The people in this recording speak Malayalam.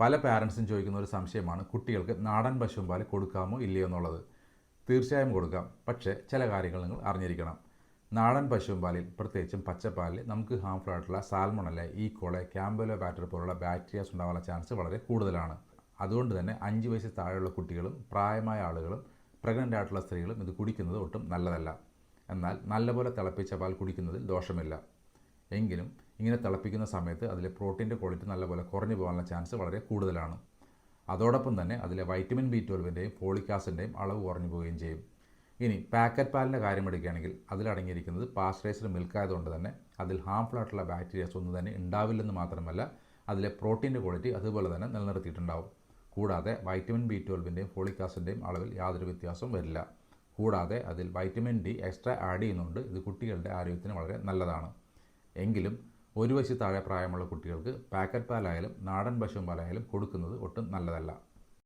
പല പാരൻസും ചോദിക്കുന്ന ഒരു സംശയമാണ് കുട്ടികൾക്ക് നാടൻ പശുവും പാൽ കൊടുക്കാമോ ഇല്ലയോ എന്നുള്ളത്. തീർച്ചയായും കൊടുക്കാം പക്ഷേ ചില കാര്യങ്ങൾ നിങ്ങൾ അറിഞ്ഞിരിക്കണം. നാടൻ പശുവും പാലിൽ പ്രത്യേകിച്ചും പച്ചപ്പാലിൽ നമുക്ക് ഹാംഫുൾ ആയിട്ടുള്ള സാൽമണല്ല ഈക്കോളെ ക്യാമ്പലോ ബാറ്ററി പോലുള്ള ബാക്ടീരിയാസ് ഉണ്ടാകാനുള്ള ചാൻസ് വളരെ കൂടുതലാണ്. അതുകൊണ്ട് തന്നെ അഞ്ച് വയസ്സിൽ താഴെയുള്ള കുട്ടികളും പ്രായമായ ആളുകളും പ്രഗ്നന്റ് ആയിട്ടുള്ള സ്ത്രീകളും ഇത് കുടിക്കുന്നത് ഒട്ടും നല്ലതല്ല. എന്നാൽ നല്ലപോലെ തിളപ്പിച്ച പാൽ കുടിക്കുന്നതിൽ ദോഷമില്ല. എങ്കിലും ഇങ്ങനെ തിളപ്പിക്കുന്ന സമയത്ത് അതിലെ പ്രോട്ടീന്റെ ക്വാളിറ്റി നല്ലപോലെ കുറഞ്ഞു പോകാനുള്ള ചാൻസ് വളരെ കൂടുതലാണ്. അതോടൊപ്പം തന്നെ അതിലെ വൈറ്റമിൻ ബി ട്വൽവിന്റെയും ഫോളിക് ആസിന്റെയും അളവ് കുറഞ്ഞു പോവുകയും ചെയ്യും. ഇനി പാക്കറ്റ് പാലിന്റെ കാര്യം എടുക്കുകയാണെങ്കിൽ അതിലടങ്ങിയിരിക്കുന്നത് പാസ്റ്ററൈസ്ഡ് മിൽക്ക് ആയതുകൊണ്ട് തന്നെ അതിൽ ഹാംഫുൾ ആയിട്ടുള്ള ബാക്ടീരിയാസ് ഒന്നും തന്നെ ഉണ്ടാവില്ലെന്ന് മാത്രമല്ല അതിലെ പ്രോട്ടീന്റെ ക്വാളിറ്റി അതുപോലെ തന്നെ നിലനിർത്തിയിട്ടുണ്ടാവും. കൂടാതെ വൈറ്റമിൻ ബി ട്വൽവിന്റെയും ഫോളിക് ആസിന്റെയും അളവിൽ യാതൊരു വ്യത്യാസവും വരില്ല. കൂടാതെ അതിൽ വൈറ്റമിൻ ഡി എക്സ്ട്രാ ആഡ് ചെയ്യുന്നുണ്ട്. ഇത് കുട്ടികളുടെ ആരോഗ്യത്തിന് വളരെ നല്ലതാണ്. എങ്കിലും ഒരു വയസ്സിൽ താഴെ പ്രായമുള്ള കുട്ടികൾക്ക് പാക്കറ്റ് പാലായാലും നാടൻ പശുവും പാലായാലും കൊടുക്കുന്നത് ഒട്ടും നല്ലതല്ല.